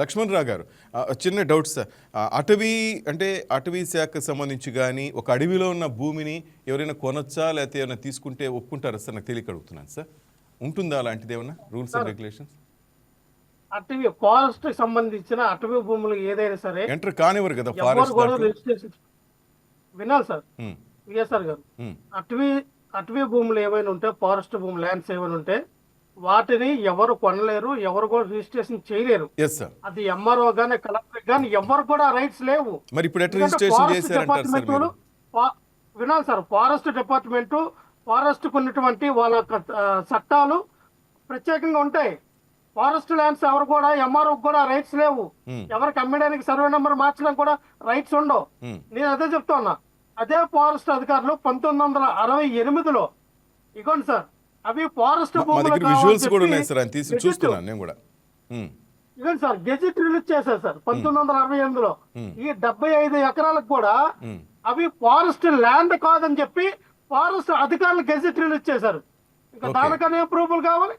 లక్ష్మణ్ రావు గారు చిన్న doubt sir అటవీ అంటే అటవీ శాఖకు సంబంధించి కానీ ఒక అడవిలో ఉన్న భూమిని ఎవరైనా కొనొచ్చా లేకపోతే ఏమైనా తీసుకుంటే ఒప్పుకుంటారా సార్? నాకు తెలియక అడుగుతున్నాను సార్. ఉంటుందా అలాంటిది ఏమన్నా రూల్స్ అండ్ రెగ్యులేషన్స్? అటవీ ఫారెస్ట్కి సంబంధించిన అటవీ భూములు ఏదైనా సరే ఎంటర్ కానివ్వరు కదా ఫారెస్ట్ వినాలి సార్. విఎస్ఆర్ గారు అటవీ అటవీ భూములు ఏమైనా ఉంటే ఫారెస్ట్ భూములు ల్యాండ్స్ ఏమైనా ఉంటే వాటిని ఎవరు కొనలేరు ఎవరు కూడా రిజిస్ట్రేషన్ చేయలేరు. అది ఎంఆర్ఓ గానీ కలెక్టర్ గానీ ఎవరు కూడా రైట్స్ లేవు. మరి ఇప్పుడు డిపార్ట్మెంట్ వినాలి సార్ ఫారెస్ట్ డిపార్ట్మెంట్ ఫారెస్ట్ ఉన్నటువంటి వాళ్ళ చట్టాలు ప్రత్యేకంగా ఉంటాయి. ఫారెస్ట్ ల్యాండ్స్ ఎవరు కూడా ఎంఆర్ఓ కూడా రైట్స్ లేవు. Hmm. ఎవరికి అమ్మడానికి సర్వే నెంబర్ మార్చడం కూడా రైట్స్ ఉండవు. ఉమ్, నేను అదే చెప్తా అదే ఫారెస్ట్ అధికారులు పంతొమ్మిది వందల అరవై ఎనిమిదిలో ఇగోండి సార్ అవి ఫారెస్ట్ మా- దగ్గర విజువల్స్ కూడా ఉన్నాయి సార్ తీసి గెజెట్ చూస్తున్నాను నేను కూడా. ఇదండి సార్ గెజెట్ రిలీజ్ చేశారు సార్ పంతొమ్మిది వందల అరవై ఎనిమిదిలో. ఈ డెబ్బై ఐదు ఎకరాలకు కూడా అవి ఫారెస్ట్ ల్యాండ్ కాదని చెప్పి ఫారెస్ట్ అధికారులు గెజెట్ రిలీజ్ చేశారు. ఇంకా. దానికనే ప్రూఫ్లు కావాలి.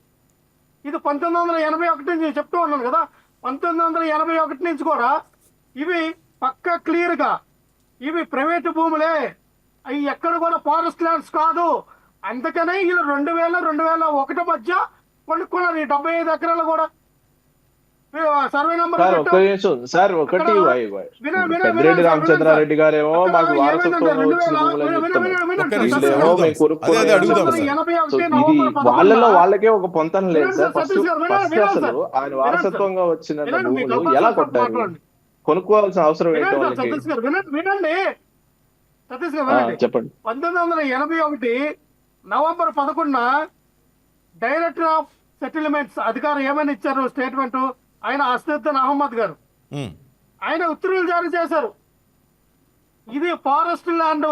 ఇది పంతొమ్మిది వందల ఎనభై ఒకటి నుంచి చెప్తూ ఉన్నాను కదా పంతొమ్మిది వందల ఎనభై ఒకటి నుంచి కూడా ఇవి పక్క క్లియర్గా ఇవి ప్రైవేట్ భూములే. అవి ఎక్కడ కూడా ఫారెస్ట్ ల్యాండ్స్ కాదు. అందుకనే వీళ్ళు రెండు వేల రెండు వేల ఒకటి మధ్య కొనుక్కున్నారు ఈ డెబ్బై ఐదు ఎకరాలు కూడా. సర్వే నెంబర్ సార్ ఒకటి పెద్దిరెడ్డి రామచంద్రారెడ్డి గారేమో మాకు ఇది వాళ్ళలో వాళ్ళకే ఒక పొంతన లేదు సార్. ఫస్ట్ ఫస్ట్ అసలు. ఆయన వారసత్వంగా వచ్చిన భూములు ఎలా కొట్టారు. కొనుక్కోవాల్సిన అవసరం ఏంటి వినండి సార్, వాళ్ళకి? సతీష్ గారు వినండి వినండి. సతీష్ గారు ఆ, వినండి. చెప్పండి. పంతొమ్మిది వందల ఎనభై ఒకటి నవంబర్ పదకొండున డైరెక్టర్ ఆఫ్ సెటిల్మెంట్స్ అధికారం ఏమని ఇచ్చారు స్టేట్మెంట్? ఆయన అసదుద్దీన్ అహ్మద్ గారు. ఆయన ఉత్తర్వులు జారీ చేశారు. ఇది ఫారెస్ట్ ల్యాండ్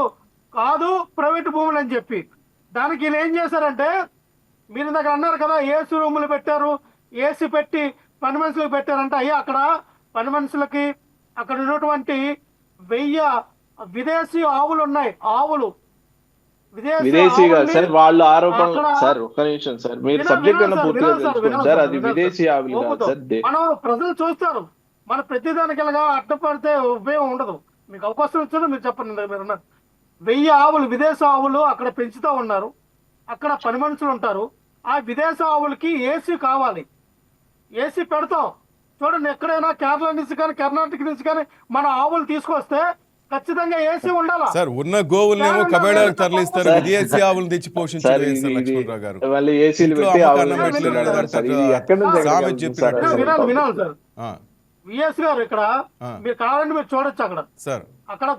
కాదు ప్రైవేట్ భూములు అని చెప్పి. దానికి వీళ్ళు ఏం చేశారంటే మీరు దగ్గర అన్నారు కదా ఏసీ రూములు పెట్టారు ఏసీ పెట్టి పని మనుషులకు పెట్టారంటే అయ్యా అక్కడ పని మనుషులకి అక్కడ ఉన్నటువంటి వెయ్యి విదేశీ ఆవులు ఉన్నాయి ఆవులు. విదేశీ కాదు సార్ వాళ్ళు అక్కడ- సార్ ఒక్క నిమిషం సార్. మీరు సబ్జెక్ట్ అన్న పూర్తిగా తెలుసుకోండి. సార్ అది విదేశీ. ఆవులు కాదు. సార్ మనం ప్రజలు చూస్తారు. మన ప్రతిదానికి ఇలాగా అడ్డపడితే ఉపయోగం ఉండదు. మీకు అవకాశం ఇచ్చారు మీరు చెప్పండి మీరు వెయ్యి ఆవులు విదేశ ఆవులు అక్కడ పెంచుతూ ఉన్నారు. అక్కడ పని మనుషులు ఉంటారు. ఆ విదేశ ఆవులకి ఏసీ కావాలి. ఏసీ పెడతాం. చూడండి ఎక్కడైనా కేరళ నుంచి కానీ కర్ణాటక నుంచి కానీ మన ఆవులు తీసుకొస్తే ఖచ్చితంగా ఏసీ ఉండాలా? సార్ ఉన్న గోవులనేమో సార్, తరలిస్తారు విదేశీ ఆవులను తెచ్చి పోషించారు ఇది- ఇది లక్ష్మణరావు గారు. ఏసీలు పెట్టి ఆవులు ఇది వినాలి వినాలి సార్. ఆ, విఎస్ గారు ఇక్కడ. మీరు కావాలంటే మీరు చూడొచ్చు అక్కడ. సార్ అక్కడ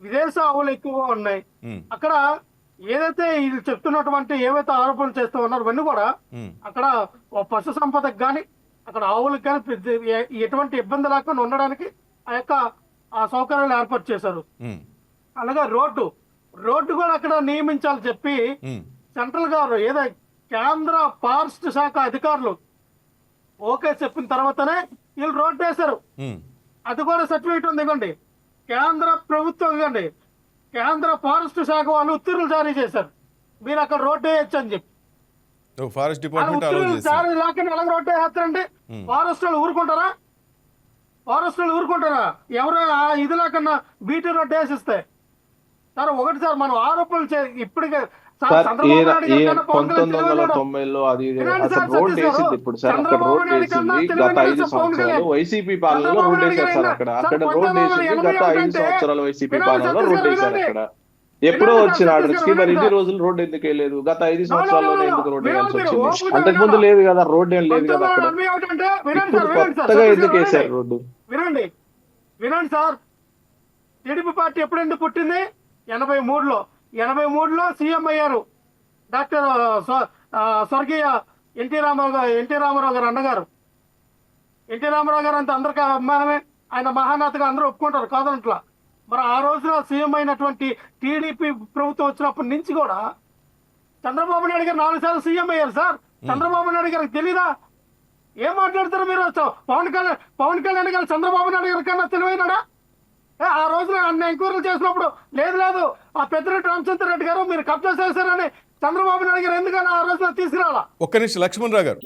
విదేశ ఆవులు ఎక్కువగా ఉన్నాయి. అక్కడ ఏదైతే వీళ్ళు చెప్తున్నటువంటి ఏవైతే ఆరోపణలు చేస్తూ ఉన్నారో ఇవన్నీ కూడా అక్కడ పశు సంపదకు కానీ అక్కడ ఆవులకు కానీ ఎటువంటి ఇబ్బంది లేకుండా ఉండడానికి ఆ యొక్క ఆ సౌకర్యాలు ఏర్పాటు చేశారు. అలాగే రోడ్డు. రోడ్డు కూడా అక్కడ నియమించాలని చెప్పి సెంట్రల్ గారు ఏదో కేంద్ర ఫారెస్ట్ శాఖ అధికారులు ఓకే చెప్పిన తర్వాతనే వీళ్ళు రోడ్డు వేశారు. అది కూడా సర్టిఫికేట్ ఉంది ఇవ్వండి. కేంద్ర ప్రభుత్వం ఇవ్వండి. కేంద్ర ఫారెస్ట్ శాఖ వాళ్ళు ఉత్తర్వులు జారీ చేశారు. మీరు అక్కడ రోడ్డు వేయొచ్చు అని చెప్పి. ఫారెస్ట్ వాళ్ళు డిపార్ట్మెంట్ వేస్తారండి Hmm. ఫారెస్ట్ వాళ్ళు ఊరుకుంటారా ఫారెస్ట్ వాళ్ళు ఊరుకుంటారా ఎవరు ఆ ఇది లేకుండా బీటీ రోడ్డు వేసిస్తే సార్ ఒకటి సార్ మనం ఆరోపణలు చే ఇప్పటికే పంతొమ్మిది వందల. తొంభైలో అది అసలు రోడ్. వేసింది ఇప్పుడు సార్ అక్కడ రోడ్ వేసింది గత ఐదు సంవత్సరాలు. వైసీపీ పాలనలో రోడ్ వేశారు సార్ అక్కడ అక్కడ రోడ్ వేసింది గత ఐదు సంవత్సరాల వైసీపీ పాలనలో రోడ్ వేశారు. అక్కడ ఎప్పుడో వచ్చిన సార్, ఆర్డర్ సతీష్ స్కీమ్ గారు, మరి ఇన్ని. రోజులు రోడ్ ఎందుకు వేయలేదు? గత ఐదు no, సంవత్సరాల్లో no, no. ఎందుకు రోడ్ వినండి వేయాల్సి వచ్చింది? అంతకు ముందు? లేదు కదా రోడ్ ఏం లేదు కదా అక్కడ. ఇప్పుడు కొత్తగా ఎందుకు వినండి. రోడ్డు? వినండి. వినండి సార్. టీడీపీ పార్టీ ఎప్పుడు ఎందుకు పుట్టింది? ఎనభై మూడులో. ఎనభై మూడులో సీఎం అయ్యారు. డాక్టర్ స్వర్గీయ ఎన్టీ రామారావు గారు ఎన్టీ రామారావు గారు అన్నగారు. ఎన్టీ రామారావు గారు అంటే అందరికీ అభిమానమే. ఆయన మహానాథగా అందరూ ఒప్పుకుంటారు కాదనట్లా. మరి ఆ రోజున సీఎం అయినటువంటి టీడీపీ ప్రభుత్వం వచ్చినప్పటి నుంచి కూడా చంద్రబాబు నాయుడు గారు నాలుగు సార్లు సీఎం అయ్యారు సార్. చంద్రబాబు నాయుడు గారికి తెలీదా? ఏం మాట్లాడతారు మీరు? పవన్ కళ్యాణ్ పవన్ కళ్యాణ్ గారు చంద్రబాబు నాయుడు గారి కన్నా తెలివైనడా? ఏ, ఆ రోజున అన్ని ఎంక్వైరీలు చేసినప్పుడు లేదు లేదు. ఆ పెద్దిరెడ్డి రామచంద్ర రెడ్డి గారు మీరు కబ్జా చేశారని చంద్రబాబు నాయుడు గారు ఎందుకని ఆ రోజున తీసుకురావాలా ఒక్క నిమిషం లక్ష్మణరావు గారు.